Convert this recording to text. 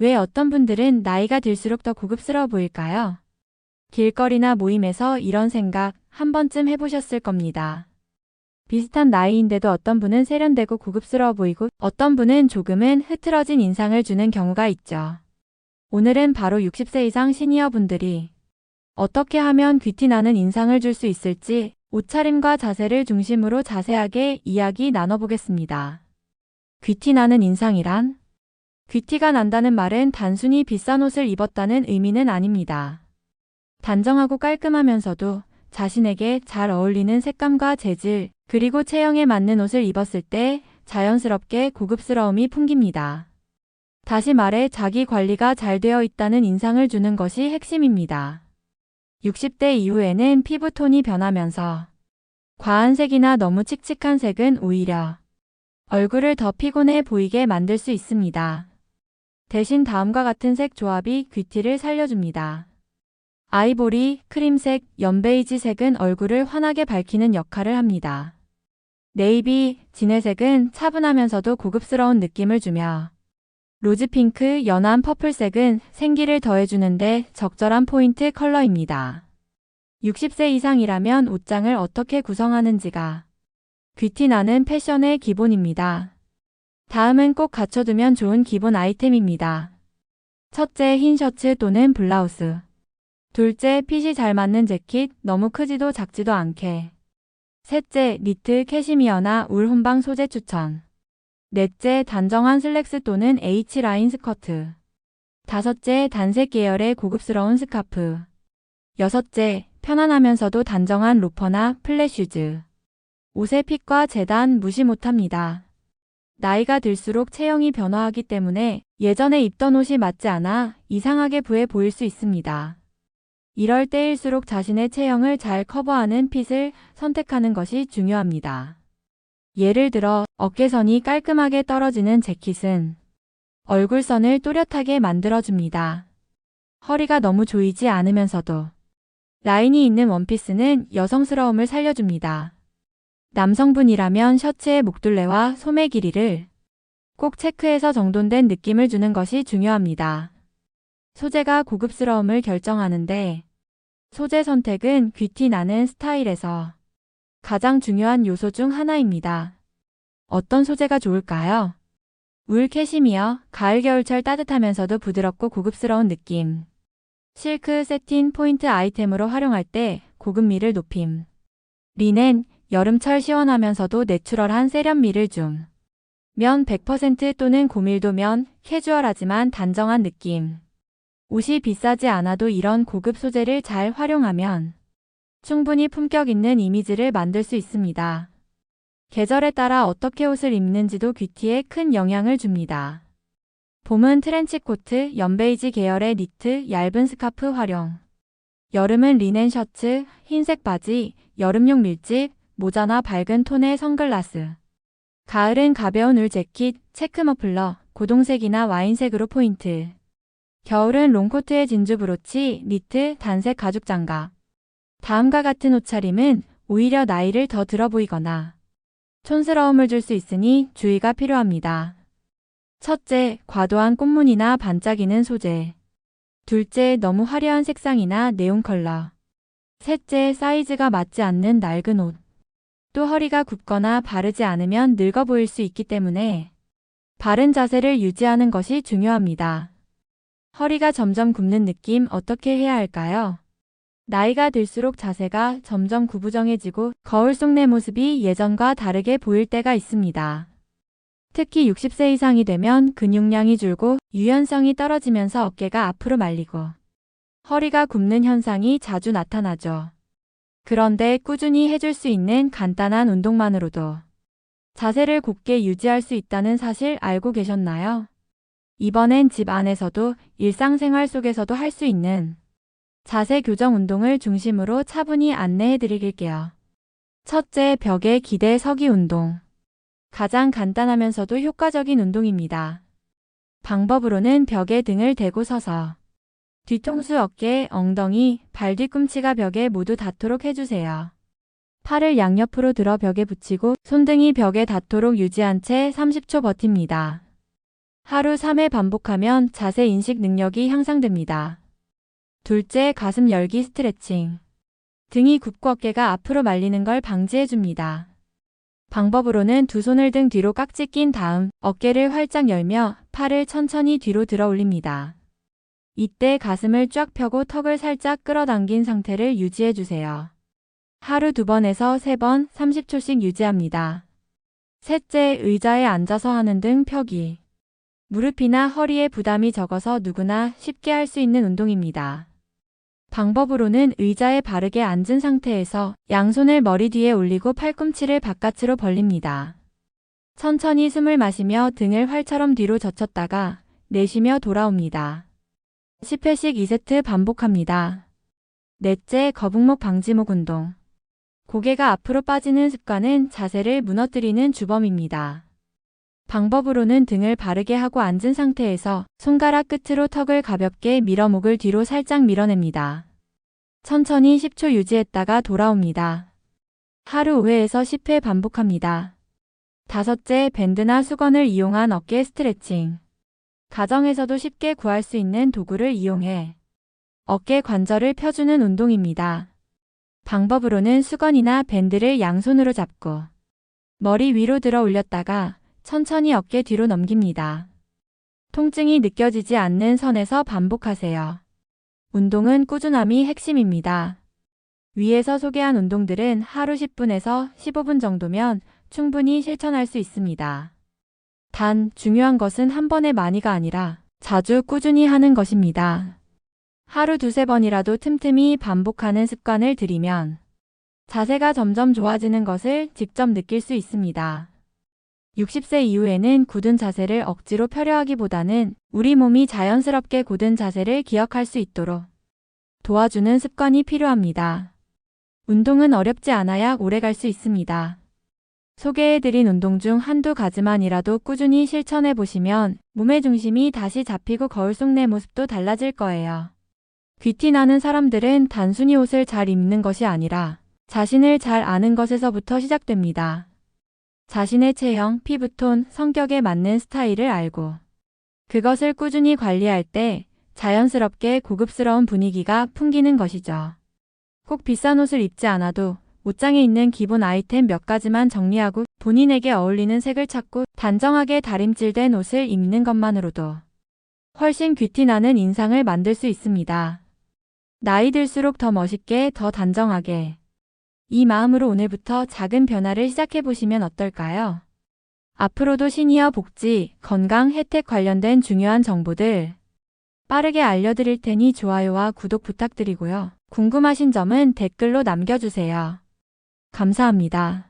왜 어떤 분들은 나이가 들수록 더 고급스러워 보일까요? 길거리나 모임에서 이런 생각 한 번쯤 해보셨을 겁니다. 비슷한 나이인데도 어떤 분은 세련되고 고급스러워 보이고 어떤 분은 조금은 흐트러진 인상을 주는 경우가 있죠. 오늘은 바로 60세 이상 시니어 분들이 어떻게 하면 귀티 나는 인상을 줄 수 있을지 옷차림과 자세를 중심으로 자세하게 이야기 나눠보겠습니다. 귀티 나는 인상이란? 귀티가 난다는 말은 단순히 비싼 옷을 입었다는 의미는 아닙니다. 단정하고 깔끔하면서도 자신에게 잘 어울리는 색감과 재질, 그리고 체형에 맞는 옷을 입었을 때 자연스럽게 고급스러움이 풍깁니다. 다시 말해 자기 관리가 잘 되어 있다는 인상을 주는 것이 핵심입니다. 60대 이후에는 피부톤이 변하면서 과한 색이나 너무 칙칙한 색은 오히려 얼굴을 더 피곤해 보이게 만들 수 있습니다. 대신 다음과 같은 색 조합이 귀티를 살려줍니다. 아이보리, 크림색, 연베이지 색은 얼굴을 환하게 밝히는 역할을 합니다. 네이비, 진회색은 차분하면서도 고급스러운 느낌을 주며 로즈핑크, 연한 퍼플색은 생기를 더해주는데 적절한 포인트 컬러입니다. 60세 이상이라면 옷장을 어떻게 구성하는지가 귀티 나는 패션의 기본입니다. 다음은 꼭 갖춰두면 좋은 기본 아이템입니다. 첫째, 흰 셔츠 또는 블라우스. 둘째, 핏이 잘 맞는 재킷, 너무 크지도 작지도 않게. 셋째, 니트, 캐시미어나 울 혼방 소재 추천. 넷째, 단정한 슬랙스 또는 H라인 스커트. 다섯째, 단색 계열의 고급스러운 스카프. 여섯째, 편안하면서도 단정한 로퍼나 플랫슈즈. 옷의 핏과 재단 무시 못합니다. 나이가 들수록 체형이 변화하기 때문에 예전에 입던 옷이 맞지 않아 이상하게 부해 보일 수 있습니다. 이럴 때일수록 자신의 체형을 잘 커버하는 핏을 선택하는 것이 중요합니다. 예를 들어 어깨선이 깔끔하게 떨어지는 재킷은 얼굴선을 또렷하게 만들어줍니다. 허리가 너무 조이지 않으면서도 라인이 있는 원피스는 여성스러움을 살려줍니다. 남성분이라면 셔츠의 목둘레와 소매 길이를 꼭 체크해서 정돈된 느낌을 주는 것이 중요합니다. 소재가 고급스러움을 결정하는데 소재 선택은 귀티 나는 스타일에서 가장 중요한 요소 중 하나입니다. 어떤 소재가 좋을까요? 울 캐시미어, 가을 겨울철 따뜻하면서도 부드럽고 고급스러운 느낌. 실크 세틴 포인트 아이템으로 활용할 때 고급미를 높임. 리넨, 여름철 시원하면서도 내추럴한 세련미를 줌. 면 100% 또는 고밀도 면, 캐주얼하지만 단정한 느낌. 옷이 비싸지 않아도 이런 고급 소재를 잘 활용하면 충분히 품격 있는 이미지를 만들 수 있습니다. 계절에 따라 어떻게 옷을 입는지도 귀티에 큰 영향을 줍니다. 봄은 트렌치 코트, 연베이지 계열의 니트, 얇은 스카프 활용. 여름은 리넨 셔츠, 흰색 바지, 여름용 밀집, 모자나 밝은 톤의 선글라스. 가을은 가벼운 울 재킷, 체크 머플러, 고동색이나 와인색으로 포인트. 겨울은 롱코트에 진주 브로치, 니트, 단색 가죽 장갑. 다음과 같은 옷차림은 오히려 나이를 더 들어 보이거나 촌스러움을 줄 수 있으니 주의가 필요합니다. 첫째, 과도한 꽃무늬나 반짝이는 소재. 둘째, 너무 화려한 색상이나 네온 컬러. 셋째, 사이즈가 맞지 않는 낡은 옷. 또 허리가 굽거나 바르지 않으면 늙어 보일 수 있기 때문에 바른 자세를 유지하는 것이 중요합니다. 허리가 점점 굽는 느낌 어떻게 해야 할까요? 나이가 들수록 자세가 점점 구부정해지고 거울 속 내 모습이 예전과 다르게 보일 때가 있습니다. 특히 60세 이상이 되면 근육량이 줄고 유연성이 떨어지면서 어깨가 앞으로 말리고 허리가 굽는 현상이 자주 나타나죠. 그런데 꾸준히 해줄 수 있는 간단한 운동만으로도 자세를 곧게 유지할 수 있다는 사실 알고 계셨나요? 이번엔 집 안에서도 일상생활 속에서도 할 수 있는 자세 교정 운동을 중심으로 차분히 안내해 드릴게요. 첫째, 벽에 기대 서기 운동. 가장 간단하면서도 효과적인 운동입니다. 방법으로는 벽에 등을 대고 서서 뒤통수, 어깨, 엉덩이, 발 뒤꿈치가 벽에 모두 닿도록 해주세요. 팔을 양옆으로 들어 벽에 붙이고 손등이 벽에 닿도록 유지한 채 30초 버팁니다. 하루 3회 반복하면 자세 인식 능력이 향상됩니다. 둘째, 가슴 열기 스트레칭. 등이 굽고 어깨가 앞으로 말리는 걸 방지해줍니다. 방법으로는 두 손을 등 뒤로 깍지 낀 다음 어깨를 활짝 열며 팔을 천천히 뒤로 들어 올립니다. 이때 가슴을 쫙 펴고 턱을 살짝 끌어당긴 상태를 유지해주세요. 하루 두 번에서 세 번 30초씩 유지합니다. 셋째, 의자에 앉아서 하는 등 펴기. 무릎이나 허리에 부담이 적어서 누구나 쉽게 할 수 있는 운동입니다. 방법으로는 의자에 바르게 앉은 상태에서 양손을 머리 뒤에 올리고 팔꿈치를 바깥으로 벌립니다. 천천히 숨을 마시며 등을 활처럼 뒤로 젖혔다가 내쉬며 돌아옵니다. 10회씩 2세트 반복합니다. 넷째, 거북목 방지목 운동. 고개가 앞으로 빠지는 습관은 자세를 무너뜨리는 주범입니다. 방법으로는 등을 바르게 하고 앉은 상태에서 손가락 끝으로 턱을 가볍게 밀어 목을 뒤로 살짝 밀어냅니다. 천천히 10초 유지했다가 돌아옵니다. 하루 5회에서 10회 반복합니다. 다섯째, 밴드나 수건을 이용한 어깨 스트레칭. 가정에서도 쉽게 구할 수 있는 도구를 이용해 어깨 관절을 펴주는 운동입니다. 방법으로는 수건이나 밴드를 양손으로 잡고 머리 위로 들어 올렸다가 천천히 어깨 뒤로 넘깁니다. 통증이 느껴지지 않는 선에서 반복하세요. 운동은 꾸준함이 핵심입니다. 위에서 소개한 운동들은 하루 10분에서 15분 정도면 충분히 실천할 수 있습니다. 단, 중요한 것은 한 번에 많이가 아니라 자주 꾸준히 하는 것입니다. 하루 두세 번이라도 틈틈이 반복하는 습관을 들이면 자세가 점점 좋아지는 것을 직접 느낄 수 있습니다. 60세 이후에는 굳은 자세를 억지로 펴려 하기보다는 우리 몸이 자연스럽게 굳은 자세를 기억할 수 있도록 도와주는 습관이 필요합니다. 운동은 어렵지 않아야 오래 갈 수 있습니다. 소개해드린 운동 중 한두 가지만이라도 꾸준히 실천해 보시면 몸의 중심이 다시 잡히고 거울 속 내 모습도 달라질 거예요. 귀티 나는 사람들은 단순히 옷을 잘 입는 것이 아니라 자신을 잘 아는 것에서부터 시작됩니다. 자신의 체형, 피부톤, 성격에 맞는 스타일을 알고 그것을 꾸준히 관리할 때 자연스럽게 고급스러운 분위기가 풍기는 것이죠. 꼭 비싼 옷을 입지 않아도 옷장에 있는 기본 아이템 몇 가지만 정리하고 본인에게 어울리는 색을 찾고 단정하게 다림질된 옷을 입는 것만으로도 훨씬 귀티나는 인상을 만들 수 있습니다. 나이 들수록 더 멋있게, 더 단정하게. 이 마음으로 오늘부터 작은 변화를 시작해 보시면 어떨까요? 앞으로도 시니어 복지, 건강 혜택 관련된 중요한 정보들 빠르게 알려드릴 테니 좋아요와 구독 부탁드리고요. 궁금하신 점은 댓글로 남겨주세요. 감사합니다.